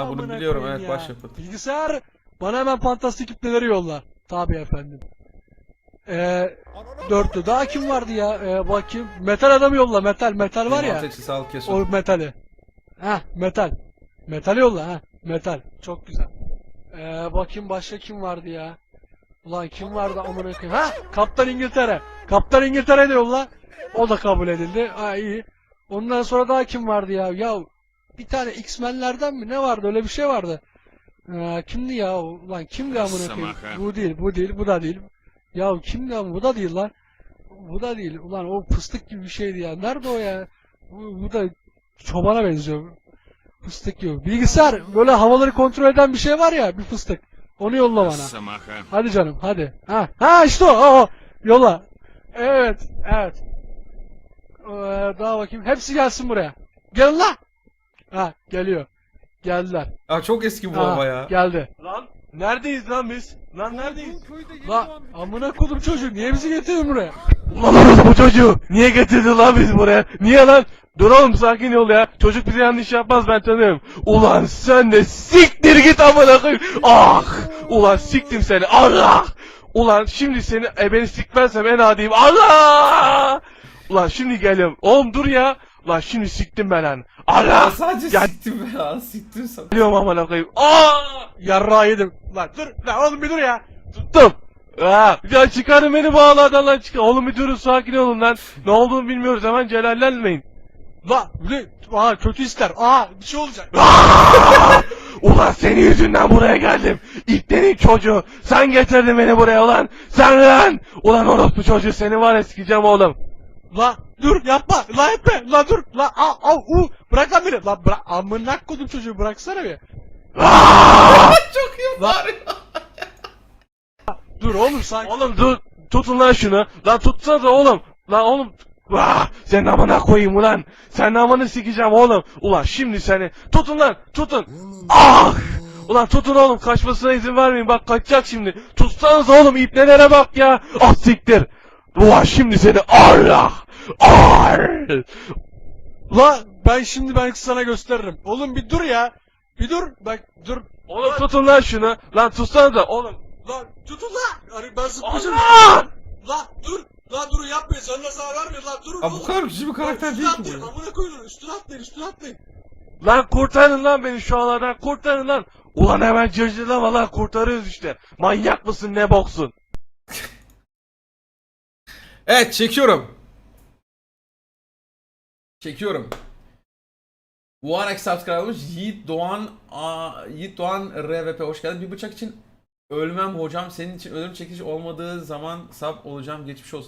Ha, bunu amına biliyorum, koyayım evet, ya. başyapıt. Bilgisayar bana hemen fantastik kütleleri yolla. Tabii efendim. Ee, dörtlü. Daha kim vardı ya? Ee, bakayım. Metal adamı yolla. Metal. Metal var ya. Kesin. O metali. Ha metal. Metal yolla ha. Metal. Çok güzel. Ee, bakayım başka kim vardı ya? Ulan kim vardı amına koyayım? Ha Kaptan İngiltere. Kaptan İngiltere de yolla. O da kabul edildi. Ha iyi. Ondan sonra daha kim vardı ya? Ya bir tane X-Men'lerden mi? Ne vardı? Öyle bir şey vardı. Ee, kimdi ya? Ulan kimdi amına koyayım? Bu değil, bu değil, bu da değil. Ya kimdi ama bu da değil lan. Bu da değil. Ulan o fıstık gibi bir şeydi ya. Nerede o ya? Bu, bu da çobana benziyor. Fıstık gibi. Bilgisayar böyle havaları kontrol eden bir şey var ya bir fıstık. Onu yolla bana. Hadi canım hadi. Ha, ha işte o, o, o. Yolla. Evet evet. Ee, daha bakayım. Hepsi gelsin buraya. Gelin la. Ha geliyor. Geldiler. Aa, çok eski bu Ha, ama ya. Geldi. Lan neredeyiz lan biz? Lan neredeyiz? La amına kodum çocuğu niye bizi getirdin buraya? Ulan bu çocuğu. Niye getirdin lan bizi buraya? Niye lan? Dur oğlum sakin ol ya. Çocuk bize yanlış yapmaz ben tanıyorum. Ulan sen de siktir git amına koyayım. Ah! Ulan siktim seni. Allah! Ulan şimdi seni e, beni sikmezsem en adiyim. Allah! Ulan şimdi geliyorum. Oğlum dur ya. Ulan şimdi siktim ben lan. Allah! Ya sadece Ya- siktim ya. Siktim sana. Geliyorum amına koyayım. Aa! Yarrağı yedim. Lan dur. Lan oğlum bir dur ya. Tuttum. Aa, ya çıkarın beni bağlardan lan çıkar. Oğlum bir durun sakin olun lan. Ne olduğunu bilmiyoruz hemen celallenmeyin. La ne? Aa kötü ister. Aa bir şey olacak. Aa! ulan senin yüzünden buraya geldim. İplerin çocuğu. Sen getirdin beni buraya ulan. Sen lan. Ulan orospu çocuğu seni var sikeceğim oğlum. La dur yapma. La etme. La dur. La al al u. Bırak lan beni. La bırak. Amına kodum çocuğu bıraksana bir. Çok iyi ya. Dur oğlum sakin. oğlum dur. Tutun lan şunu. Lan tutsana da oğlum. Lan oğlum. Ah, sen amına koyayım ulan. Sen amını sikeceğim oğlum. Ulan şimdi seni. Tutun lan. Tutun. Ah! Ulan tutun oğlum kaçmasına izin vermeyin bak kaçacak şimdi. Tutsanız oğlum ipnelere bak ya. Ah siktir. Ulan şimdi seni Allah. Ar! La ben şimdi ben sana gösteririm. Oğlum bir dur ya. Bir dur. Bak dur. Oğlum tutun lan şunu. Lan tutsana da oğlum. La tutun la. Hani ben zıplayacağım. Allah! La dur. La dur yapmayın. Sen de zarar vermeyin. La durun. Aa, bu kadar güçlü bir karakter değil ki bu. Amına koyun. Üstüne atlayın. Üstüne atlayın. Lan kurtarın lan beni şu anlardan kurtarın lan. Ulan hemen cırcırlama lan kurtarıyoruz işte. Manyak mısın ne boksun? Evet çekiyorum. Çekiyorum. Bu an subscribe olmuş. Yiğit Doğan a, Yiğit Doğan RVP hoş geldin. Bir bıçak için ölmem hocam. Senin için ölüm çekici olmadığı zaman sap olacağım. Geçmiş olsun.